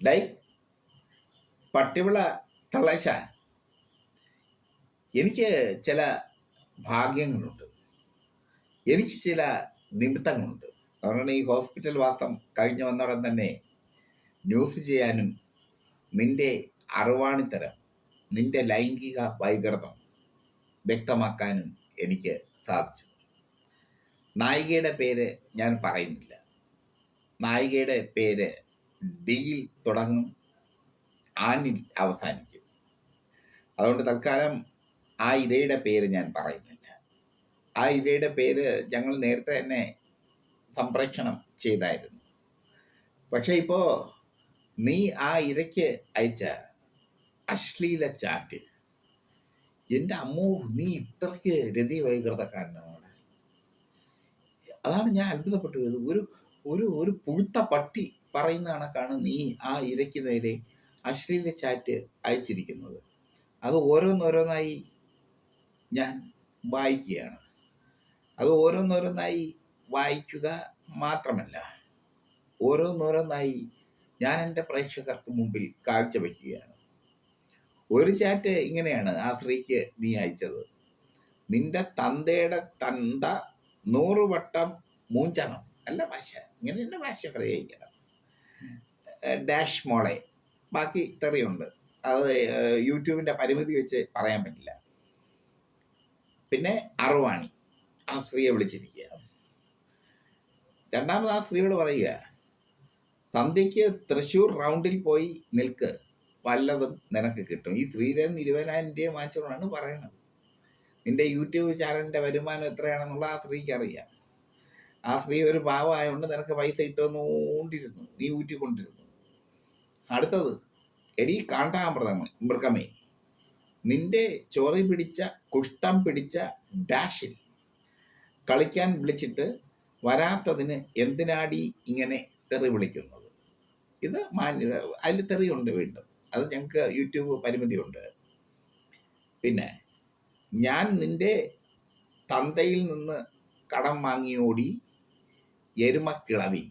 Dye പട്ടിവിള തളശ എനിക്ക് ചില ഭാഗ്യങ്ങളുണ്ട്. എനിക്ക് ചില നിമിത്തങ്ങളുണ്ട്. അതുകൊണ്ടാണ് ഈ ഹോസ്പിറ്റൽ വാസം കഴിഞ്ഞു വന്നടൻ തന്നെ ന്യൂസ് ചെയ്യാനും നിന്റെ അറിവാണിത്തരം നിന്റെ ലൈംഗിക വൈകൃതം വ്യക്തമാക്കാനും എനിക്ക് സാധിച്ചു. നായികയുടെ പേര് ഞാൻ പറയുന്നില്ല. നായികയുടെ പേര് ഡിയിൽ തുടങ്ങും ആനിൽ അവസാനിക്കും. അതുകൊണ്ട് തൽക്കാലം ആ ഇരയുടെ പേര് ഞാൻ പറയുന്നില്ല. ആ ഇരയുടെ പേര് ഞങ്ങൾ നേരത്തെ തന്നെ സംപ്രേഷണം ചെയ്തായിരുന്നു. പക്ഷേ ഇപ്പോൾ നീ ആ ഇരയ്ക്ക് അയച്ച അശ്ലീല ചാറ്റ്. എന്റെ അമ്മോ നീ ഇത്രയ്ക്ക് രതി വൈകൃതക്കാരനാണ് അതാണ് ഞാൻ അത്ഭുതപ്പെട്ടു. ഒരു ഒരു ഒരു പുഴുത്ത പട്ടി പറയുന്ന കണക്കാണ് നീ ആ ഇരയ്ക്ക് നേരെ അശ്ലീല ചാറ്റ് അയച്ചിരിക്കുന്നത്. അത് ഓരോന്നോരോന്നായി ഞാൻ വായിക്കുകയാണ്. അത് ഓരോന്നോരോന്നായി വായിക്കുക മാത്രമല്ല ഓരോന്നോരോന്നായി ഞാൻ എന്റെ പ്രേക്ഷകർക്ക് മുമ്പിൽ കാഴ്ചവെക്കുകയാണ് ഒരു ചാറ്റ് ഇങ്ങനെയാണ് ആ സ്ത്രീക്ക് നീ അയച്ചത്. നിന്റെ തന്തയുടെ തന്ത നൂറ് വട്ടം മൂഞ്ചണം. അല്ല ഭാഷ ഇങ്ങനെ എന്റെ ഭാഷ പ്രയോഗിക്കണം. ഡാഷ് മോളെ. ബാക്കി തെറിയുണ്ട്. അത് യൂട്യൂബിന്റെ പരിമിതി വെച്ച് പറയാൻ പറ്റില്ല. പിന്നെ അറുവാണി. ആ സ്ത്രീയെ വിളിച്ചിരിക്കുക രണ്ടാമത് ആ സ്ത്രീയോട് പറയുക സന്ധ്യയ്ക്ക് തൃശ്ശൂർ റൗണ്ടിൽ പോയി നിൽക്ക്. വല്ലതും നിനക്ക് കിട്ടും. ഈ സ്ത്രീയുടെ ഇരുപതിനായിരം രൂപ വാങ്ങിച്ചോളാണ് പറയണത് നിന്റെ യൂട്യൂബ് ചാനലിന്റെ വരുമാനം എത്രയാണെന്നുള്ള ആ സ്ത്രീക്ക് അറിയാം. ആ സ്ത്രീ ഒരു പാവമായതുകൊണ്ട് നിനക്ക് പൈസ ഇട്ടുവന്നുകൊണ്ടിരുന്നു നീ ഊറ്റിക്കൊണ്ടിരുന്നു. അടുത്തത് എടീ കാണ്ടാമൃതം മൃഗമേ. നിന്റെ ചോറി പിടിച്ച കുഷ്ടം പിടിച്ച ഡാഷിൽ കളിക്കാൻ വിളിച്ചിട്ട് വരാത്തതിന് എന്തിനാടി ഇങ്ങനെ തെറി വിളിക്കുന്നത്? ഇത് മാന്യത അതിൽ തെറിയുണ്ട് വീണ്ടും. അത് ഞങ്ങൾക്ക് യൂട്യൂബ് പരിമിതിയുണ്ട്. പിന്നെ ഞാൻ നിന്റെ തന്തയിൽ നിന്ന് കടം വാങ്ങിയോടി എരുമക്കിളവി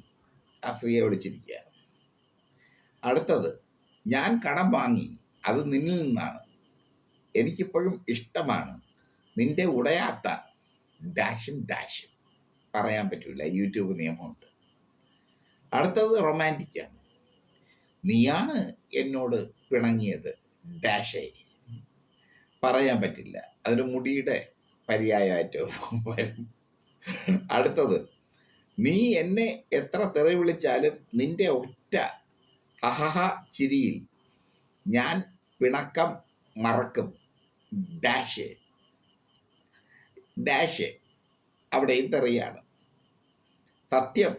ആ സ്ത്രീയെ വിളിച്ചിരിക്കുക അടുത്തത് ഞാൻ കടം വാങ്ങി അത് നിന്നിൽ നിന്നാണ്. എനിക്കിപ്പോഴും ഇഷ്ടമാണ്. നിന്റെ ഉടയാത്ത ഡാഷും ഡാഷും പറയാൻ പറ്റില്ല യൂട്യൂബ് നിയമമുണ്ട്. അടുത്തത് റൊമാന്റിക്കാണ് നീയാണ് എന്നോട് പിണങ്ങിയത് ഡാഷേ പറയാൻ പറ്റില്ല. അതൊരു മുടിയുടെ പര്യായമായിട്ട് വരും. അടുത്തത് നീ എന്നെ എത്ര തെറി വിളിച്ചാലും നിന്റെ ഒറ്റ അഹഹ ചിരിയിൽ. ഞാൻ പിണക്കം മറക്കും. ഡാഷ്. ഡാഷ് അവിടെ തെറിയാണ് സത്യം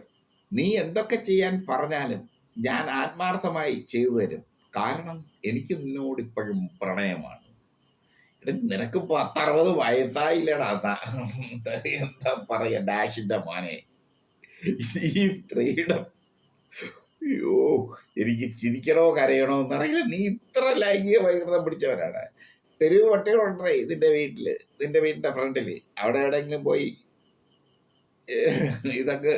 നീ എന്തൊക്കെ ചെയ്യാൻ പറഞ്ഞാലും ഞാൻ ആത്മാർത്ഥമായി ചെയ്തു തരും. കാരണം എനിക്ക് നിന്നോട് ഇപ്പോഴും പ്രണയമാണ്. നിനക്ക് പത്തറുപത് വയസ്സായില്ലടാ എന്താ പറയാ ഡാഷിന്റെ മാനെ. ഈ സ്ത്രീയുടെ അയ്യോ എനിക്ക് ചിരിക്കണോ കരയണോ എന്നറിയില്ല. നീ ഇത്ര ലൈംഗിക വൈകൃതം പിടിച്ചവനാണ്. തെരുവ് പട്ടികളുണ്ടേ ഇതിന്റെ വീട്ടിൽ ഇതിന്റെ വീടിന്റെ ഫ്രണ്ടിൽ. അവിടെ എവിടെയെങ്കിലും പോയി ഇതൊക്കെ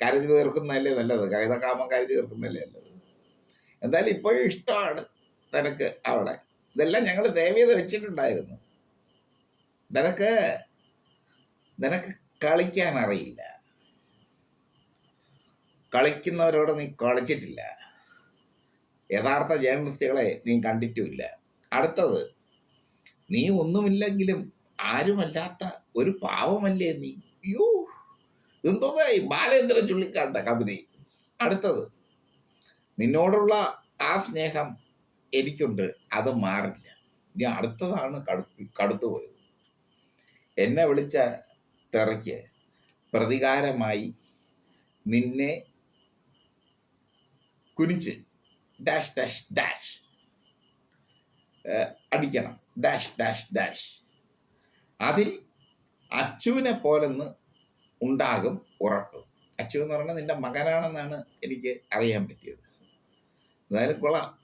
കരുതി തീർക്കുന്നതല്ലേ നല്ലത്? കൈതക്കാമം കരുതി തീർക്കുന്നതല്ലേ നല്ലത്? എന്തായാലും ഇപ്പോഴും ഇഷ്ടമാണ് നിനക്ക് അവളെ. ഇതെല്ലാം ഞങ്ങൾ ദേവീത വെച്ചിട്ടുണ്ടായിരുന്നു. നിനക്ക് നിനക്ക് കളിക്കാൻ അറിയില്ല. കളിക്കുന്നവരോട് നീ കളിച്ചിട്ടില്ല. യഥാർത്ഥ ജേർണലിസ്റ്റുകളെ നീ കണ്ടിട്ടുമില്ല. അടുത്തത് നീ ഒന്നുമില്ലെങ്കിലും ആരുമല്ലാത്ത ഒരു പാവമല്ലേ നീ? അയ്യോ എന്തോന്നായി ബാലേന്ദ്രൻ ചുള്ളിക്കാണ്ട കമ്പനി അടുത്തത് നിന്നോടുള്ള ആ സ്നേഹം എനിക്കുണ്ട് അത് മാറില്ല. ഇനി അടുത്തതാണ് കടു കടുത്തു പോയത്. എന്നെ വിളിച്ച തെറയ്ക്ക് പ്രതികാരമായി നിന്നെ കുനിച്ച് ഡാഷ് ഡാഷ് ഡാഷ്. അടിക്കണം. Dash dash dash. അതിൽ അച്ചുവിനെ പോലെന്ന് ഉണ്ടാകും ഉറപ്പ്. അച്ചു എന്ന് പറഞ്ഞാൽ നിന്റെ മകനാണെന്നാണ് എനിക്ക് അറിയാൻ പറ്റിയത്. എന്തായാലും കൊള്ളാം.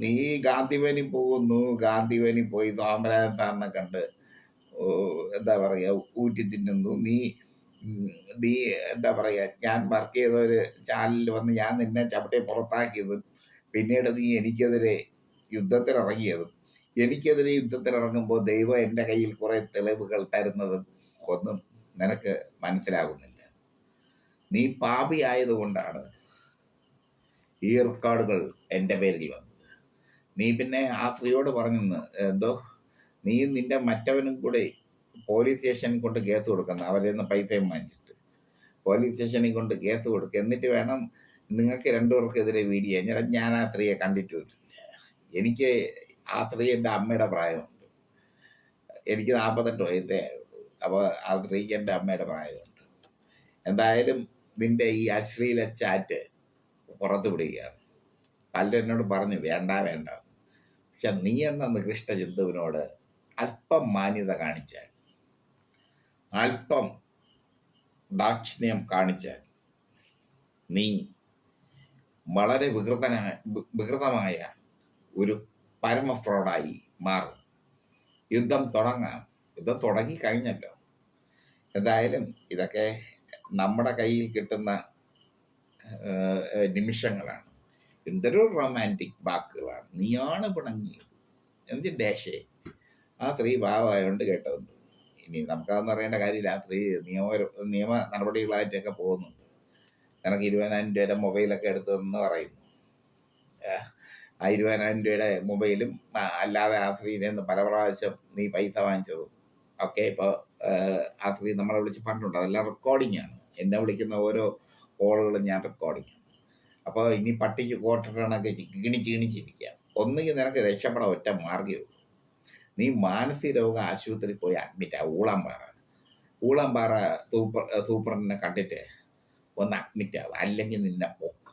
നീ ഗാന്ധിവേനി പോകുന്നു. ഗാന്ധിവേനി പോയി സോമരാജൻ സാറിനെ കണ്ട് എന്താ പറയുക ഊറ്റി തിന്നുന്നു നീ നീ എന്താ പറയാ ഞാൻ വർക്ക് ചെയ്ത ഒരു ചാനലിൽ വന്ന് ഞാൻ നിന്നെ ചവിട്ടി പുറത്താക്കിയതും പിന്നീട് നീ എനിക്കെതിരെ യുദ്ധത്തിനിറങ്ങിയതും എനിക്കെതിരെ യുദ്ധത്തിനിറങ്ങുമ്പോൾ ദൈവം എന്റെ കയ്യിൽ കുറെ തെളിവുകൾ തരുന്നതും ഒന്നും നിനക്ക് മനസ്സിലാകുന്നില്ല. നീ പാപി ആയതുകൊണ്ടാണ് ഈ റെക്കോർഡുകൾ എന്റെ പേരിൽ വന്നത്. നീ പിന്നെ ആ സ്ത്രീയോട് പറഞ്ഞെന്ന് എന്തോ നീ നിന്റെ മറ്റവനും കൂടെ പോലീസ് സ്റ്റേഷനിൽ കൊണ്ട് കേസ് കൊടുക്കുന്നത് അവരിൽ നിന്ന് പൈസയും വാങ്ങിച്ചിട്ട്. പോലീസ് സ്റ്റേഷനിൽ കൊണ്ട് കേസ് കൊടുക്കുക എന്നിട്ട് വേണം നിങ്ങൾക്ക് രണ്ടുപേർക്കെതിരെ വീഡിയോ. ഞാൻ ഞാൻ ആ സ്ത്രീയെ കണ്ടിട്ടില്ല എനിക്ക് ആ സ്ത്രീ എന്റെ അമ്മയുടെ പ്രായമുണ്ട്. എനിക്ക് നാൽപ്പത്തെട്ട് വയസ്സേ ആയുള്ളൂ. അപ്പോൾ ആ സ്ത്രീക്ക് എന്റെ അമ്മയുടെ പ്രായമുണ്ട്. എന്തായാലും നിന്റെ ഈ അശ്ലീല ചാറ്റ് പുറത്തു വിടുകയാണ്. പലരും എന്നോട് പറഞ്ഞു വേണ്ട വേണ്ട. പക്ഷെ നീ എന്ന നികൃഷ്ട ജന്തുവിനോട് അല്പം മാന്യത കാണിച്ചാൽ അല്പം ദാക്ഷിണ്യം കാണിച്ചാൽ നീ വളരെ വികൃതനായ വികൃതമായ ഒരു പരമ ഫ്രോഡായി മാറും. യുദ്ധം തുടങ്ങാം. യുദ്ധം തുടങ്ങി കഴിഞ്ഞല്ലോ എന്തായാലും ഇതൊക്കെ നമ്മുടെ കയ്യിൽ കിട്ടുന്ന നിമിഷങ്ങളാണ്. എന്തൊരു റൊമാന്റിക് വാക്കുകളാണ്. നീയാണ് പിണങ്ങിയത്. എന്ത് ഡേഷേ. ആ സ്ത്രീ ഭാവമായോണ്ട് കേട്ടതുണ്ട്. ഇനി നമുക്കതെന്ന് അറിയേണ്ട കാര്യമില്ല. ആ സ്ത്രീ നിയമ നിയമ നടപടികളായിട്ടൊക്കെ പോകുന്നുണ്ട്. നിനക്ക് ഇരുപതിനായിരം രൂപയുടെ മൊബൈലൊക്കെ എടുത്തതെന്ന് പറയുന്നു. ആ ഇരുപതിനായിരം രൂപയുടെ മൊബൈലും അല്ലാതെ ആ നിന്ന് പല പ്രാവശ്യം നീ പൈസ വാങ്ങിച്ചതും ഒക്കെ ഇപ്പോൾ ആ നമ്മളെ വിളിച്ച് പറഞ്ഞിട്ടുണ്ട്. അതെല്ലാം റെക്കോർഡിംഗ് ആണ്. എന്നെ വിളിക്കുന്ന ഓരോ കോളുകളും ഞാൻ റെക്കോർഡിംഗ് ആണ്. അപ്പോൾ ഇനി പട്ടിക്ക് കോട്ടിട്ടണൊക്കെ കിണിച്ച് ഗിണിച്ചിരിക്കുക ഒന്നുകിൽ നിനക്ക് രക്ഷപ്പെടാൻ ഒറ്റ മാർഗമേ നീ മാനസിക രോഗ ആശുപത്രിയിൽ പോയി അഡ്മിറ്റ് ആ. ഊളാമ്പാറ. ഊളാമ്പാറ സൂപ്പർ സൂപ്രണ്ടിനെ കണ്ടിട്ട് ഒന്ന് അഡ്മിറ്റ് ആവുക അല്ലെങ്കിൽ നിന്നെ പൊക്കും.